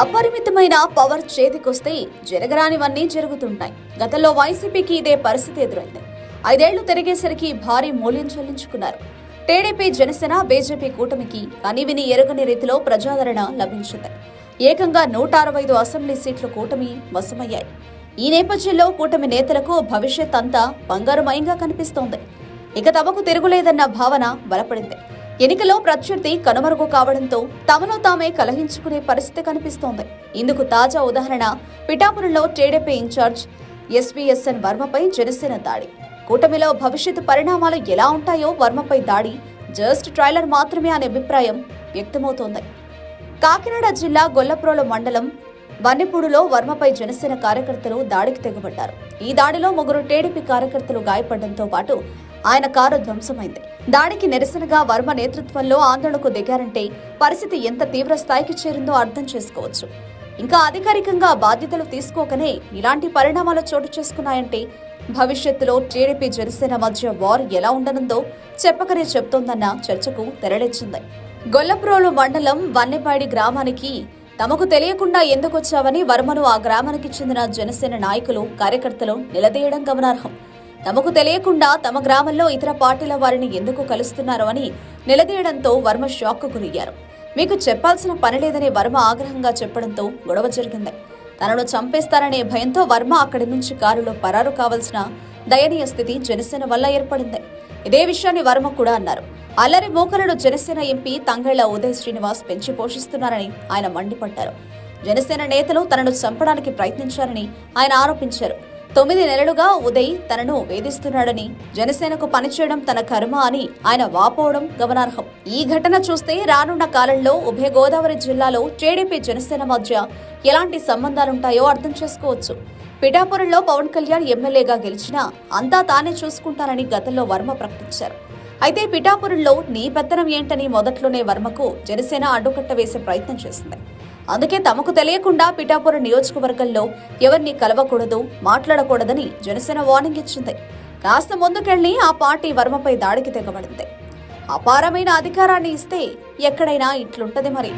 అపరిమితమైన పవర్ చేతికొస్తే జరగరానివన్నీ జరుగుతుంటాయి. గతంలో వైసీపీకి ఇదే పరిస్థితి ఎదురైంది. ఐదేళ్ళు తిరిగేసరికి భారీ మూల్యం చెల్లించుకున్నారు. టీడీపీ జనసేన బీజేపీ కూటమికి కనివిని ఎరుగని రీతిలో ప్రజాదరణ లభించింది. ఏకంగా నూట అరవై ఐదు అసెంబ్లీ సీట్లు కూటమి వశమయ్యాయి. ఈ నేపథ్యంలో కూటమి నేతలకు భవిష్యత్ అంతా బంగారుమయంగా కనిపిస్తోంది. ఇక తమకు తిరుగులేదన్న భావన బలపడింది. ఎన్నికలో ప్రత్యర్థి కనుమరుగు కావడంతో తమను తామే కలహించుకునే పరిస్థితి కనిపిస్తోంది. ఇందుకు తాజా ఉదాహరణ పిఠాపురంలో టీడీపీ ఇన్ఛార్జ్ ఎస్వీఎస్ఎన్ వర్మపై జనసేన దాడి. కూటమిలో భవిష్యత్తు పరిణామాలు ఎలా ఉంటాయో వర్మపై దాడి. జస్ట్ ట్రైలర్ మాత్రమే అనే అభిప్రాయం వ్యక్తమవుతోంది. కాకినాడ జిల్లా గొల్లప్రోల మండలం వన్నెపూడులో వర్మపై జనసేన కార్యకర్తలు దాడికి తెగబడ్డారు. ఈ దాడిలో ముగ్గురు టీడీపీ కార్యకర్తలు గాయపడడంతో పాటు ఆయన కారు ధ్వంసమైంది. దాడికి నిరసనగా వర్మ నేతృత్వంలో ఆందోళనకు దిగారంటే పరిస్థితి ఎంత తీవ్ర స్థాయికి చేరిందో అర్థం చేసుకోవచ్చు. ఇంకా అధికారికంగా బాధ్యతలు తీసుకోకనే ఇలాంటి పరిణామాలు చోటు చేసుకున్నాయంటే భవిష్యత్తులో టీడీపీ జనసేన మధ్య వార్ ఎలా ఉండనుందో చెప్పకనే చెప్తోందన్న చర్చకు తెరలేచింది. గొల్లప్రోలు మండలం వన్నెపాడి గ్రామానికి తమకు తెలియకుండా ఎందుకొచ్చావని వర్మను ఆ గ్రామానికి చెందిన జనసేన నాయకులు కార్యకర్తలు నిలదీయడం గమనార్హం. తమకు తెలియకుండా తమ గ్రామంలో ఇతర పార్టీల వారిని ఎందుకు కలుస్తున్నారు అని నిలదీయడంతో వర్మ షాక్కు గురయ్యారు. మీకు చెప్పాల్సిన పని లేదని వర్మ ఆగ్రహంగా చెప్పడంతో గొడవ జరిగింది. తనను చంపేస్తారనే భయంతో వర్మ అక్కడి నుంచి కారులో పరారు కావాల్సిన దయనీయ స్థితి జనసేన వల్ల ఏర్పడింది. ఇదే విషయాన్ని వర్మ కూడా అన్నారు. అల్లరి మోకలను జనసేన ఎంపీ తంగళ్ళ ఉదయ్ శ్రీనివాస్ పెంచి పోషిస్తున్నారని ఆయన మండిపడ్డారు. జనసేన నేతలు తనను చంపడానికి ప్రయత్నించారని ఆయన ఆరోపించారు. తొమ్మిది నెలలుగా ఉదయ్ తనను వేధిస్తున్నాడని జనసేనకు పనిచేయడం తన కర్మ అని ఆయన వాపోవడం గమనార్హం. ఈ ఘటన చూస్తే రానున్న కాలంలో ఉభయ గోదావరి జిల్లాలో టీడీపీ జనసేన మధ్య ఎలాంటి సంబంధాలుంటాయో అర్థం చేసుకోవచ్చు. పిఠాపురంలో పవన్ కళ్యాణ్ ఎమ్మెల్యేగా గెలిచినా అంతా తానే చూసుకుంటానని గతంలో వర్మ ప్రకటించారు. అయితే పిఠాపురంలో నీ పెత్తనం ఏంటని మొదట్లోనే వర్మకు జనసేన అడ్డుకట్ట వేసే ప్రయత్నం చేసింది. అందుకే తమకు తెలియకుండా పిఠాపురం నియోజకవర్గంలో ఎవరిని కలవకూడదు మాట్లాడకూడదని జనసేన వార్నింగ్ ఇచ్చింది. కాస్త ముందుకెళ్ళి ఆ పార్టీ వర్మపై దాడికి తెగబడింది. అపారమైన అధికారాన్ని ఇస్తే ఎక్కడైనా ఇట్లుంటది మరి.